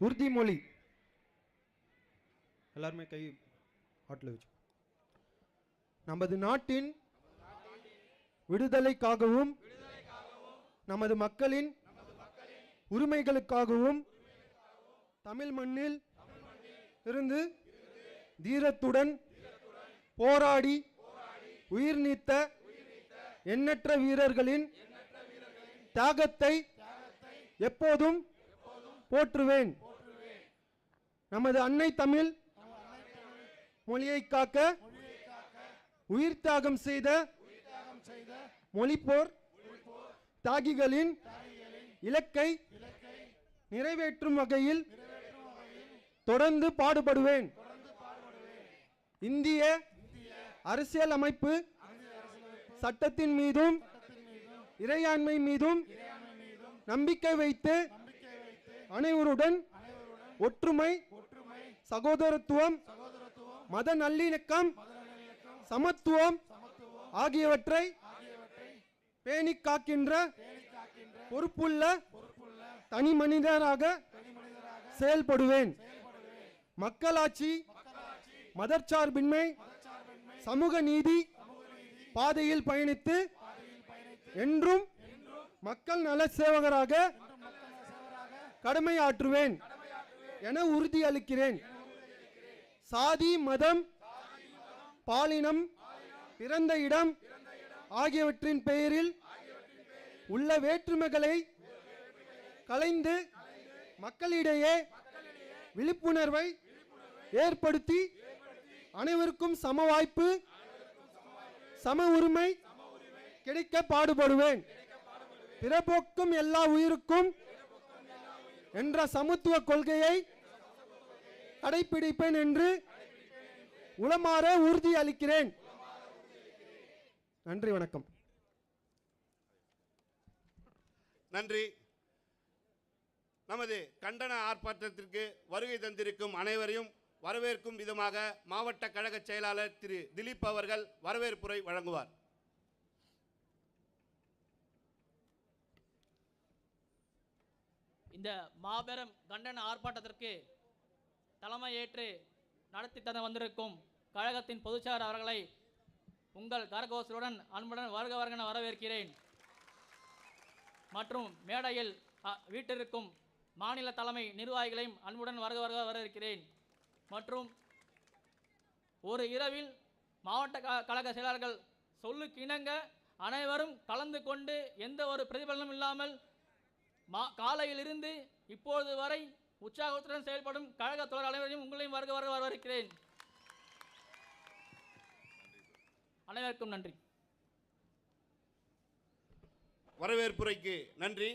உறுதிமொழி எல்லாருமே கை ஆட்டில் வச்சு. நமது நாட்டின் விடுதலைக்காகவும் நமது மக்களின் உரிமைகளுக்காகவும் தமிழ் மண்ணில் இருந்து தீரத்துடன் போராடி உயிர் நீத்த எண்ணற்ற வீரர்களின் தியாகத்தை எப்போதும் போற்றுவேன். நமது அன்னை தமிழ் மொழியை காக்க உயிர் தியாகம் செய்த மொழிப்போர் தியாகிகளின் இலக்கை நிறைவேற்றும் வகையில் தொடர்ந்து பாடுபடுவேன். இந்திய அரசியல் அமைப்பு சட்டத்தின் மீதும் இறையாண்மை மீதும் நம்பிக்கை வைத்து அனைவருடன் ஒற்றுமை சகோதரத்துவம் மத நல்லிணக்கம் சமத்துவம் ஆகியவற்றை பேணி காக்கின்ற பொறுப்புள்ள தனி மனிதராக செயல்படுவேன். மக்களாட்சி மதச்சார்பின்மை சமூக நீதி பாதையில் பயணித்து என்றும் மக்கள் நல சேவகராக கடமையாற்றுவேன் என உறுதியளிக்கிறேன். சாதி மதம் பாலினம் பிறந்த இடம் ஆகியவற்றின் பெயரில் உள்ள வேற்றுமைகளை கலைந்து மக்களிடையே விழிப்புணர்வை ஏற்படுத்தி அனைவருக்கும் சம வாய்ப்பு சம உரிமை கிடைக்க பாடுபடுவேன். பிறப்போக்கும் எல்லா உயிருக்கும் என்ற சமத்துவ கொள்கையை கடைபிடிப்பேன் என்று உளமாற உறுதி அளிக்கிறேன். நன்றி வணக்கம். நன்றி. நமது கண்டன ஆர்ப்பாட்டத்திற்கு வருகை தந்திருக்கும் அனைவரையும் வரவேற்கும் விதமாக மாவட்ட கழக செயலாளர் திரு திலீப் அவர்கள் வரவேற்புரை வழங்குவார். இந்த மாபெரும் கண்டன ஆர்ப்பாட்டத்திற்கு தலைமையேற்று நடத்தி தந்து வந்திருக்கும் கழகத்தின் பொதுச்செயலாளர் அவர்களை உங்கள் கரகோசலுடன் அன்புடன் வருக வருகன வரவேற்கிறேன். மற்றும் மேடையில் வீட்டிற்கும் மாநில தலைமை நிர்வாகிகளையும் அன்புடன் வருக வருக வரவேற்கிறேன். மற்றும் ஒரு இரவில் மாவட்ட க- கழக செயலாளர்கள் சொல்லுக்கு இணங்க அனைவரும் கலந்து கொண்டு எந்த ஒரு பிரதிபலனும் இல்லாமல் மா காலையிலிருந்து இப்பொழுது வரை உற்சாகத்துடன் செயல்படும் கழக தொடர் அனைவரையும் உங்களையும் வருக வருக வரவேற்கிறேன். அனைவருக்கும் நன்றி. வரவேற்புரைக்கு நன்றி.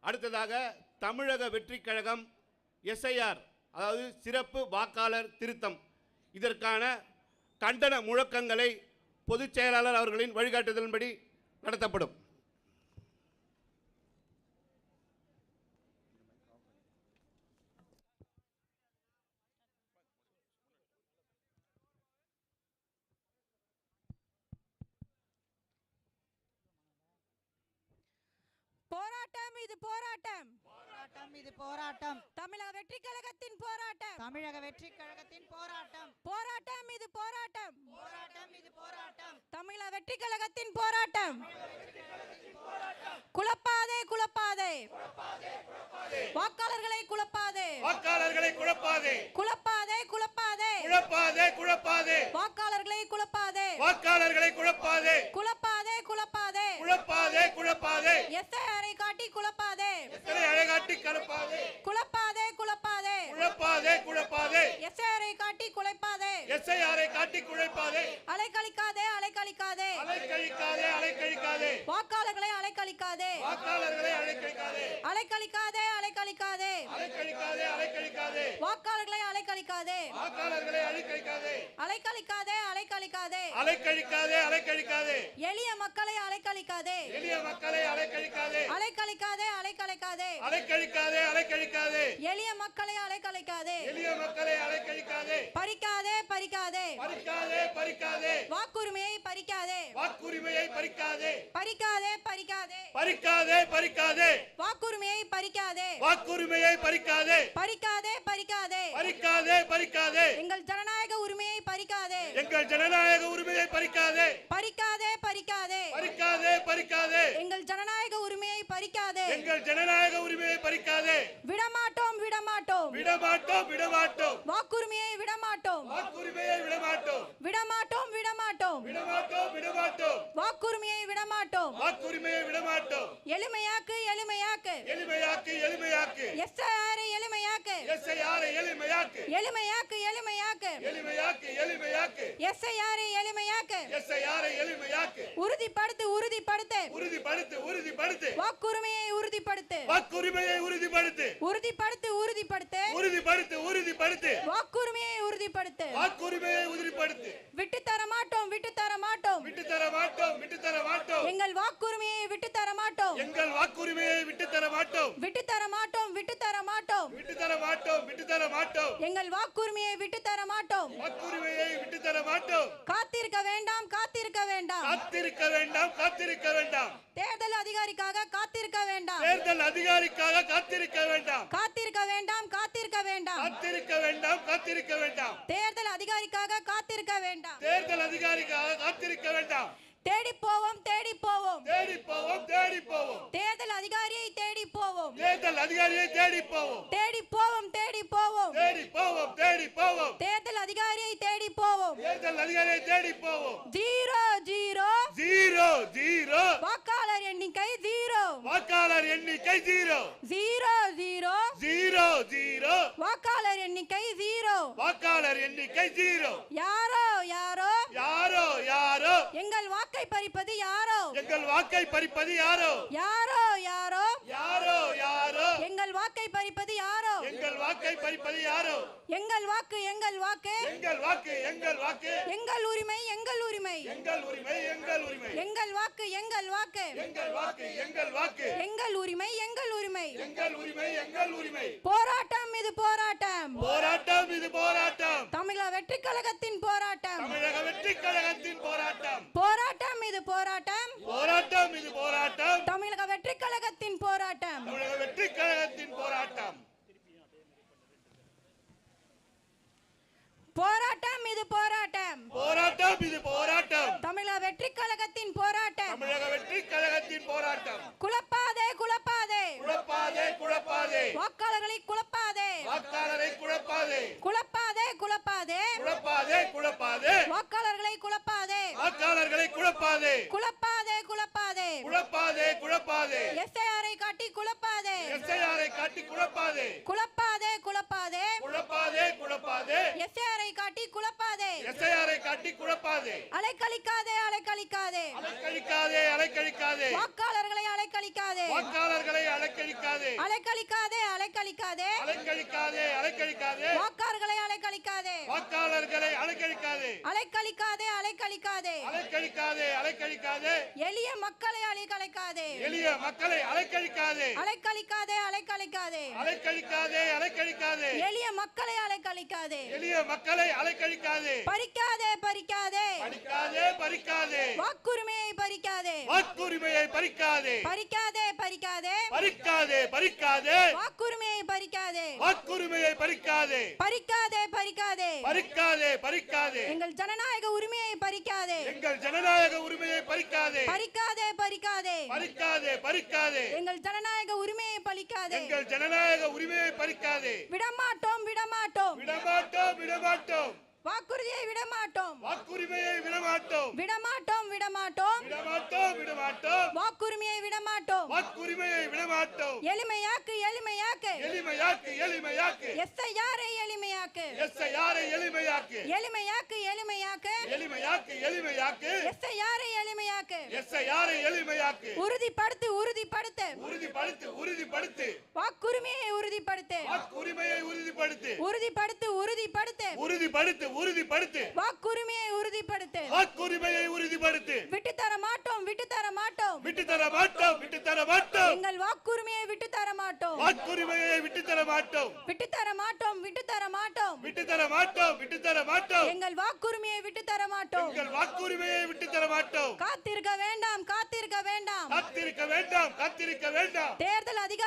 அடுத்ததாக தமிழக வெற்றிக் கழகம் எஸ்ஐஆர் அதாவது சிறப்பு வாக்காளர் திருத்தம். இதற்கான கண்டன முழக்கங்களை பொதுச் செயலாளர் அவர்களின் வழிகாட்டுதலின்படி நடத்தப்படும். போராட்டம் இது போராட்டம். போராட்டம் இது போராட்டம். தமிழக வெற்றி கழகத்தின் போராட்டம். தமிழக வெற்றி கழகத்தின் போராட்டம். போராட்டம் இது போராட்டம். போராட்டம் இது போராட்டம். தமிழக வெற்றி கழகத்தின் போராட்டம். குழப்பாதே குழப்பாதே. வாக்காளர்களை குழப்பாதே. வாக்காளர்களை குழப்பாதே. குழப்பாதே குழப்பாதே. குழப்பாதே குழப்பாதே. வாக்காளர்களை குழப்பாதே. வாக்காளர்களை குழப்பாதே. குழப்பாதே குழப்பாதே. எஸ்ஐஆரை காட்டி குழப்பாதே. எத்தனை அழகாட்டி கலப்பாதே. குழப்பாதே குழப்பாதே. குழப்பாதே குழப்பாதே. எஸ்ஐஆரை காட்டி குழைப்பாதே. எஸ்ஐஆரை காட்டி குழைப்பாதே. அலைக்கழிக்காதே அலைக்கழிக்காதே. அலைக்கழிக்காதே அலைக்கழிக்காதே. வாக்காளர்களை அலைக்கழிக்காதே. வாக்காளர்களை அலைக்கழிக்காதே. அலைக்கழிக்காதே அலைக்கழிக்காதே அலைக்கழிக்காதே வாக்காளர்களை அலைக்கழிக்காதே வாக்காளர்களை அலைக்கழிக்காதே அலைக்கழிக்காதே அலைக்கழிக்காதே. அலைக்கழிக்காதே அலைக்கழிக்காதே. எளிய மக்களை அலைக்கழிக்காதே. எளிய மக்களை அலைக்கழிக்காதே. அலைக்கழிக்காதே அலைக்கழிக்காதே. அலைக்கழிக்காதே அலைக்கழிக்காதே. எளிய மக்களை அலைக்கழிக்காதே. எளிய மக்களை அலைக்கழிக்காதே. பறிக்காதே பறிக்காதே. பறிக்காதே பறிக்காதே. வாக்குரிமையை பறிக்காதே. வாக்குரிமையை பறிக்காதே. பறிக்காதே பறிக்காதே. பறிக்காதே பறிக்காதே. வாக்குரிமையை பறிக்காதே. வாக்குரிமையை பறிக்காதே. பறிக்காதே பறிக்காதே. பறிக்காதே பறிக்காதே. எங்கள் ஜனநாயக உரிமையை பறிக்காதே. எங்கள் ஜனநாயக உரிமையை பறிக்காதே. பறிக்காதே பறிக்காதே. பறிக்காதே பறிக்காதே. எங்கள் ஜனநாயக உரிமையை பறிக்காதே. எங்கள் ஜனநாயக உரிமையை பறிக்காதே. விடமாட்டோம் விடமாட்டோம். விடமாட்டோம் விடமாட்டோம். வாக்குரிமையை விடமாட்டோம். வாக்குரிமையை விடமாட்டோம். விடமாட்டோம் விடமாட்டோம். விடமாட்டோம் விடமாட்டோம். வாக்குரிமையை விடமாட்டோம். வாக்குரிமையை விடமாட்டோம். எளிமையாக்கு எளிமையாக்கு. எளிமையாக்கு எளிமையாக்கு. எஸ்ஐஆரை எளிமையாக்கு. எஸ்ஐஆரை எளிமையாக்கு. எளிமையாக்கு எளிமையாக்கு. எளிமையாக்கு எளிமையாக்கு. எஸ்ஐஆரை எளிமையாக்கு. எஸ்ஐஆரை எளிமையாக்கு. உறுதிப்படுத்து உறுதிப்படுத்து. உறுதிப்படுத்து உறுதிப்படுத்து. வாக்குரிமையை உறுதிப்படுத்து. வாக்குரிமையை உறுதிப்படுத்து. உறுதிப்படுத்து உறுதிப்படுத்து. உறுதிப்படுத்து உறுதிப்படுத்து வாக்குரிமையை உறுதிப்படுத்து வாக்குரிமையை உறுதிப்படுத்து விட்டு தர மாட்டோம் விட்டு தர மாட்டோம் விட்டு தர மாட்டோம் விட்டு தர மாட்டோம் எங்கள் வாக்குரிமையை விட்டு தர மாட்டோம் எங்கள் வாக்குரிமையை விட்டு தர மாட்டோம் விட்டு தர மாட்டோம் விட்டு தர மாட்டோம் விட்டு தர மாட்டோம் விட்டு தர மாட்டோம் எங்கள் வாக்குரிமையை விட்டு தர மாட்டோம் வாக்குரிமையை விட்டு தர மாட்டோம் காத்திருக்க வேண்டாம் காத்திருக்க வேண்டாம் காத்திருக்க வேண்டாம் காத்திருக்க வேண்டாம் தேர்தல் அதிகாரிக்காக காத்திருக்க வேண்டாம் தேர்தல் அதிகாரிக்காக காத்திருக்க வேண்டாம் காத்திருக்க வேண்டாம் காத்திருக்க வேண்டாம். காத்திருக்க வேண்டாம் காத்திருக்க வேண்டாம். தேர்தல் அதிகாரிக்காக காத்திருக்க வேண்டாம். தேர்தல் அதிகாரிக்காக காத்திருக்க வேண்டாம். தேடி போவோம் தேடி போவோம். தேடி போவோம் தேடி போவோம். தேர்தல் அதிகாரியை தேடி போவோம். தேர்தல் அதிகாரியை தேடி போவோம். தேடி போவோம் தேடி போவோம். தேடி போவோம் தேடி போவோம். தேர்தல் அதிகாரியை தேடி போவோம். தேர்தல் அதிகாரியை தேடி போவோம். Zero zero. Zero zero. வாக்காளர் எண்ணிக்கை zero. Zero zero. Zero zero. வாக்காளர் எண்ணிக்கை ஜீரோ. வாக்காளர் எண்ணிக்கை ஜீரோ. யாரோ யாரோ. யாரோ யாரோ. எங்கள் வாக்கை பறிப்பது யாரோ? எங்கள் வாக்கை பறிப்பது யாரோ? யாரோ யாரோ. யாரோ யாரோ. எங்கள் வாக்கை பறிப்பது யாரோ எங்கள் வாக்கை பறிப்பது யாரோ? எங்கள் வாக்கு எங்கள் வாக்கு. எங்கள் வாக்கு எங்கள் வாக்கு. எங்கள் உரிமை எங்கள் உரிமை. எங்கள் உரிமை எங்கள் உரிமை. எங்கள் வாக்கு எங்கள் வாக்கு. எங்கள் வாக்கு எங்கள் வாக்கு. எங்கள் உரிமை எங்கள் உரிமை. எங்கள் உரிமை எங்கள் உரிமை. போராட்டம் இது போராட்டம். போராட்டம் இது போராட்டம். தமிழக வெற்றி கழகத்தின் போராட்டம். தமிழக வெற்றி கழகத்தின் போராட்டம். போராட்டம் இது போராட்டம். போராட்டம் இது போராட்டம். தமிழக வெற்றி கழகத்தின் போராட்டம் தமிழக வெற்றி கழகத்தின் போராட்டம் போராட்டம் இது போராட்டம். போராட்டம் இது போராட்டம். தமிழக வெற்றி கழகத்தின் போராட்டம். தமிழக வெற்றி கழகத்தின் போராட்டம். குழப்பாதே குழப்பாதே. குழப்பாதே குழப்பாதே. வாக்காளர்களை குழப்பாதே. வாக்காளரை குழப்பாதே. குழப்பாதே குழப்பாதே. குழப்பாதே குழப்பாதே. வாக்காளர்களை குழப்பாதே. வாக்காளர்களை குழப்பாதே. குழப்பாதே குழப்பாதே. குழப்பாதே குழப்பாதே. எஸ்ஐஆரை காட்டி குழப்பாதே. எஸ்ஐஆரை காட்டி குழப்பாதே. குழப்பாதே குழப்பாதே. எஸ்ஐஆரை காட்டி குழப்பாதே. எஸ்ஐஆரை காட்டி குழப்பாதே. அலைக்கழிக்காதே அலைக்கழிக்காதே. அலைக்கழிக்காதே அலைக்கழிக்காதே. வாக்காளர்களை அலைக்கழிக்காதே. வாக்காளர்களை அலைக்கழிக்காதே. அலைக்கழிக்காதே அலைக்கழிக்காதே. அலைக்கழிக்காதே அலைக்கழிக்காதே. வாக்காளர்களை அலைக்கழிக்காதே வாக்காளர்களை அலைக்கழிக்காதே. அலைக்கழிக்காதே அலைக்கழிக்காதே. அலைக்கழிக்காதே அலைக்கழிக்காதே. எளிய மக்களை அலைக்கழிக்காதே. எளிய மக்களை அலைக்கழிக்காதே. அலைக்கழிக்காதே அலைக்கழிக்காதே. அலைக்கழிக்காதே அலைக்கழிக்காதே. எளிய மக்களை அலைக்கழிக்காதே. எளிய மக்களை அலைக்கழிக்காதே. பறிக்காதே பறிக்காதே. பறிக்காதே பறிக்காதே. வாக்குரிமையை பறிக்காதே. வாக்குரிமையை பறிக்காதே. பறிக்காதே பறிக்காதே. பறிக்காதே பறிக்காதே. வாக்குரிமையை பறிக்காதே. வாக்குரிமையை பறிக்காதே. பறிக்காதே பறிக்காதே. பறிக்காதே பறிக்காதே. எங்கள் ஜனநாயக உரிமையை பறிக்காதே. எங்கள் ஜனநாயக உரிமையை பறிக்காதே. பறிக்காதே பறிக்காதே. பறிக்காதே பறிக்காதே. எங்கள் ஜனநாயக உரிமையை பறிக்காதே எங்கள் ஜனநாயக உரிமையை பறிக்காதே. விடமாட்டோம் விடமாட்டோம். விடமாட்டோம் விடமாட்டோம். வாக்குறுதியை விடமாட்டோம். வாக்குரிமையை விடமாட்டோம். விடமாட்டோம் விடமாட்டோம். விடமாட்டோம் விடமாட்டோம். வாக்குரிமையை விடமாட்டோம். வாக்குரிமையை விடமாட்டோம். எளிமையாக்கு எளிமையாக்கு. எளிமையாக்கு எளிமையாக்கு. எஸ்ஐஆரை எளிமையாக்கு. எஸ்ஐஆரை எளிமையாக்கு. எளிமையாக்கு எளிமையாக்கு. எளிமையாக்கு எளிமையாக்கு. எஸ்ஐஆரை எளிமையாக்கு. எஸ்ஐஆரை எளிமையாக்கு. உறுதிப்படுத்து உறுதிப்படுத்து. உறுதிப்படுத்து உறுதிப்படுத்து. வாக்குரிமையை உறுதிப்படுத்து. வாக்குரிமையை உறுதிப்படுத்து. உறுதிப்படுத்து உறுதிப்படுத்து. உறுதிப்படுத்து உறுதிப்படுத்து. வாக்குரிமையை உறுதிப்படுத்து. வாக்குரிமையை உறுதிப்படுத்து. விட்டு தர மாட்டோம் விட்டு தர மாட்டோம். விட்டு தர மாட்டோம். தர மாட்டோம் எங்கள் வாக்குரிமையை விட்டு தர மாட்டோம் வாக்குரிமையை விட்டு தர மாட்டோம் விட்டு தர மாட்டோம் விட்டு தர மாட்டோம் விட்டு தர மாட்டோம் விட்டு தர மாட்டோம் எங்கள் வாக்குரிமையை விட்டு தர மாட்டோம் எங்கள் வாக்குரிமையை விட்டு தர மாட்டோம் காத்திருக்க வேண்டாம் காத்திருக்க வேண்டாம். காத்திருக்க வேண்டாம் காத்திருக்க வேண்டாம். தேர்தல் அதிகாரி